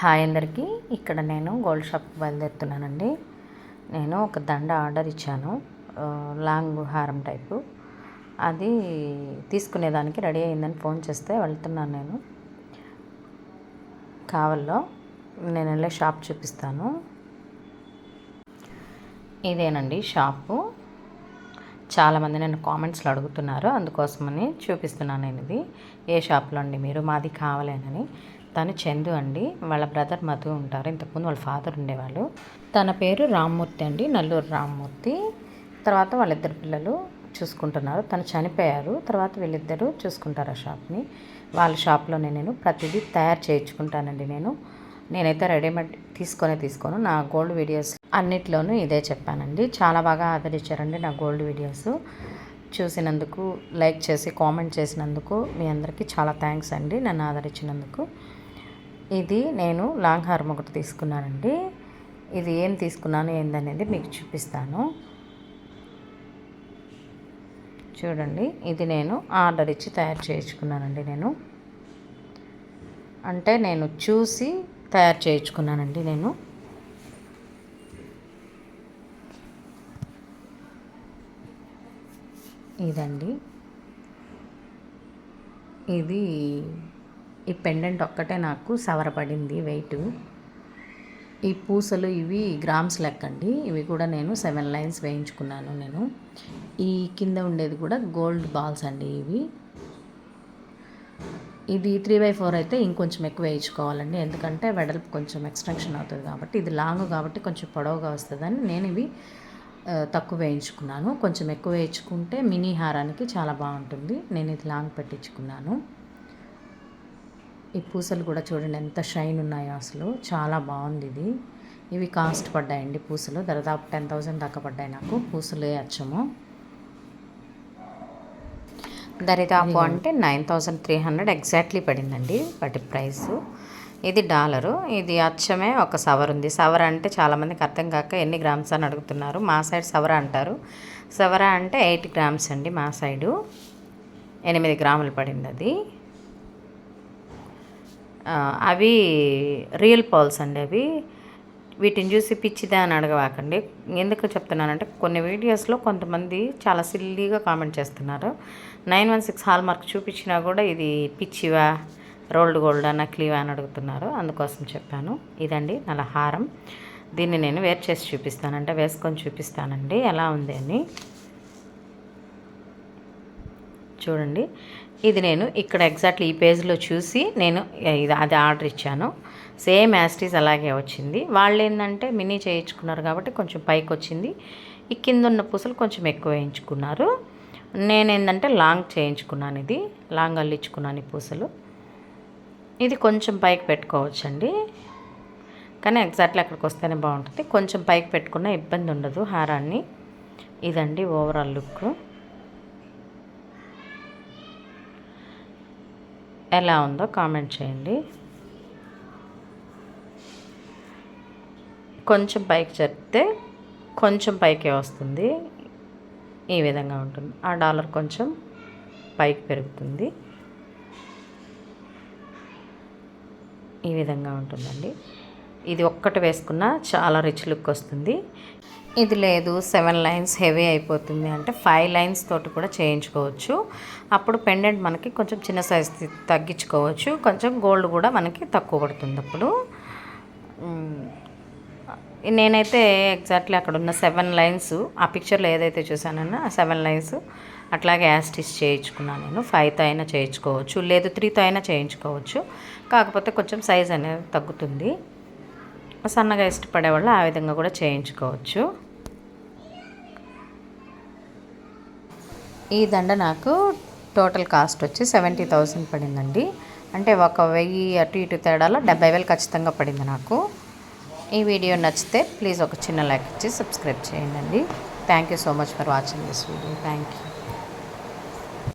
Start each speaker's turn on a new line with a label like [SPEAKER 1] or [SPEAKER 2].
[SPEAKER 1] Hi అందరికీ. ఇక్కడ నేను గోల్డ్ షాప్కి బయలుదేరుతున్నానండి. నేను ఒక దండ ఆర్డర్ ఇచ్చాను. లాంగ్ హారం టైపు. అది తీసుకునేదానికి రెడీ అయిందని ఫోన్ చేస్తే వెళ్తున్నాను నేను. కావల్లో నేను వెళ్ళే షాప్ చూపిస్తాను. ఇదేనండి షాపు. చాలామంది నేను కామెంట్స్లో అడుగుతున్నారు. అందుకోసమని చూపిస్తున్నాను నేను ఇది ఏ షాప్లో అండి మీరు? మాది కావాలేనని. తను చందు అండి. వాళ్ళ బ్రదర్ మధు ఉంటారు. ఇంతకుముందు వాళ్ళ ఫాదర్ ఉండేవాళ్ళు. తన పేరు రామ్మూర్తి అండి. నల్లూరు రామ్మూర్తి. తర్వాత వాళ్ళిద్దరు పిల్లలు చూసుకుంటున్నారు. తను చనిపోయారు. తర్వాత వీళ్ళిద్దరూ చూసుకుంటారు ఆ షాప్ని. వాళ్ళ షాప్లోనే నేను ప్రతిదీ తయారు చేయించుకుంటానండి నేను. నేనైతే రెడీమేడ్ తీసుకొనే తీసుకోను. నా గోల్డ్ వీడియోస్ అన్నిట్లోనూ ఇదే చెప్పానండి. చాలా బాగా ఆదరించారండి నా గోల్డ్ వీడియోస్. చూసినందుకు లైక్ చేసి కామెంట్ చేసినందుకు మీ అందరికీ చాలా థ్యాంక్స్ అండి నన్ను ఆదరించినందుకు. ఇది నేను లాంగ్ హార్మ్ ఒకటి తీసుకున్నానండి. ఇది ఏం తీసుకున్నాను ఏందనేది మీకు చూపిస్తాను. చూడండి ఇది నేను ఆర్డర్ ఇచ్చి తయారు చేయించుకున్నానండి నేను. అంటే నేను చూసి తయారు చేయించుకున్నానండి నేను. ఇదండి. ఇది ఈ పెండెంట్ ఒక్కటే నాకు సవరపడింది వెయిట్. ఈ పూసలు ఇవి గ్రామ్స్ లెక్క అండి ఇవి కూడా నేను సెవెన్ లైన్స్ వేయించుకున్నాను నేను. ఈ కింద ఉండేది కూడా గోల్డ్ బాల్స్ అండి ఇవి. ఇది త్రీ బై ఫోర్ అయితే ఇంకొంచెం ఎక్కువ వేయించుకోవాలండి. ఎందుకంటే వెడల్పు కొంచెం ఎక్స్టెన్షన్ అవుతుంది కాబట్టి. ఇది లాంగ్ కాబట్టి కొంచెం పొడవుగా వస్తుందని నేను ఇవి తక్కువ వేయించుకున్నాను. కొంచెం ఎక్కువ వేయించుకుంటే మినీ హారానికి చాలా బాగుంటుంది. నేను ఇది లాంగ్ పెట్టించుకున్నాను. ఈ పూసలు కూడా చూడండి ఎంత షైన్ ఉన్నాయో అసలు. చాలా బాగుంది ఇది. ఇవి కాస్ట్ పడ్డాయండి పూసలు. దాదాపు టెన్ థౌసండ్ దాకా పడ్డాయి నాకు పూసలు అచ్చము. దరిదాపు అంటే nine thousand three hundred exactly పడిందండి వాటి ప్రైస్. ఇది డాలరు. ఇది అచ్చమే ఒక సవర్ ఉంది. సవర అంటే చాలామందికి అర్థం కాక ఎన్ని గ్రామ్స్ అని అడుగుతున్నారు. మా సైడ్ సవర అంటారు. సవర అంటే ఎయిట్ గ్రామ్స్ అండి మా సైడు. ఎనిమిది గ్రాములు పడింది అది. అవి రియల్ పాల్స్ అండి అవి. వీటిని చూసి పిచ్చిదా అని అడగవాకండి. ఎందుకు చెప్తున్నానంటే కొన్ని వీడియోస్లో కొంతమంది చాలా సిల్లీగా కామెంట్ చేస్తున్నారు. Nine one six hallmark చూపించినా కూడా ఇది పిచ్చివా రోల్డ్ గోల్డా నకిలీవా అని అడుగుతున్నారు. అందుకోసం చెప్పాను. ఇదండి నల్ల హారం. దీన్ని నేను వేర్ చేసి చూపిస్తానంటే వేసుకొని చూపిస్తానండి. ఎలా ఉంది అని. చూడండి. ఇది నేను ఇక్కడ ఎగ్జాక్ట్లీ ఈ పేజ్లో చూసి నేను ఇది అది ఆర్డర్ ఇచ్చాను. సేమ్ యాస్టీస్ అలాగే వచ్చింది. వాళ్ళు ఏంటంటే మినీ చేయించుకున్నారు కాబట్టి కొంచెం పైకి వచ్చింది. ఈ కింద ఉన్న పూసలు కొంచెం ఎక్కువ వేయించుకున్నారు. నేనేంటంటే లాంగ్ చేయించుకున్నాను ఇది. లాంగ్ అల్లించుకున్నాను ఈ పూసలు. ఇది కొంచెం పైకి పెట్టుకోవచ్చండి. కానీ ఎగ్జాక్ట్లీ అక్కడికి వస్తేనే బాగుంటుంది. కొంచెం పైకి పెట్టుకున్న ఇబ్బంది ఉండదు హారాన్ని. ఇదండి ఓవరాల్ లుక్. ఎలా ఉందో కామెంట్ చేయండి. కొంచెం పైకి చెప్తే కొంచెం పైకే వస్తుంది. ఈ విధంగా ఉంటుంది. ఆ డాలర్ కొంచెం పైకి పెరుగుతుంది. ఈ విధంగా ఉంటుందండి. ఇది ఒక్కటి వేసుకున్నా చాలా రిచ్ లుక్ వస్తుంది. ఇది లేదు సెవెన్ లైన్స్ హెవీ అయిపోతుంది అంటే ఫైవ్ లైన్స్ తోటి కూడా చేయించుకోవచ్చు. అప్పుడు పెండెంట్ మనకి కొంచెం చిన్న సైజ్ తగ్గించుకోవచ్చు. కొంచెం గోల్డ్ కూడా మనకి తక్కువ పడుతుంది అప్పుడు. నేనైతే ఎగ్జాక్ట్లీ అక్కడ ఉన్న సెవెన్ లైన్స్ ఆ పిక్చర్లో ఏదైతే చూసానన్నా ఆ సెవెన్ లైన్స్ అట్లాగే యాస్టిస్ చేయించుకున్నాను నేను. ఫైవ్తో అయినా చేయించుకోవచ్చు లేదు త్రీతో అయినా చేయించుకోవచ్చు. కాకపోతే కొంచెం సైజ్ అనేది తగ్గుతుంది. సన్నగా ఇష్టపడే వాళ్ళు ఆ విధంగా కూడా చేయించుకోవచ్చు. ఈ దండ నాకు టోటల్ కాస్ట్ వచ్చి సెవెంటీ థౌజండ్ పడిందండి. అంటే ఒక వెయ్యి అటు ఇటు తేడాలో డెబ్బై వేలు ఖచ్చితంగా పడింది నాకు. ఈ వీడియో నచ్చితే ప్లీజ్ ఒక చిన్న లైక్ ఇచ్చి సబ్స్క్రైబ్ చేయండి. Thank you so much for watching this video thank you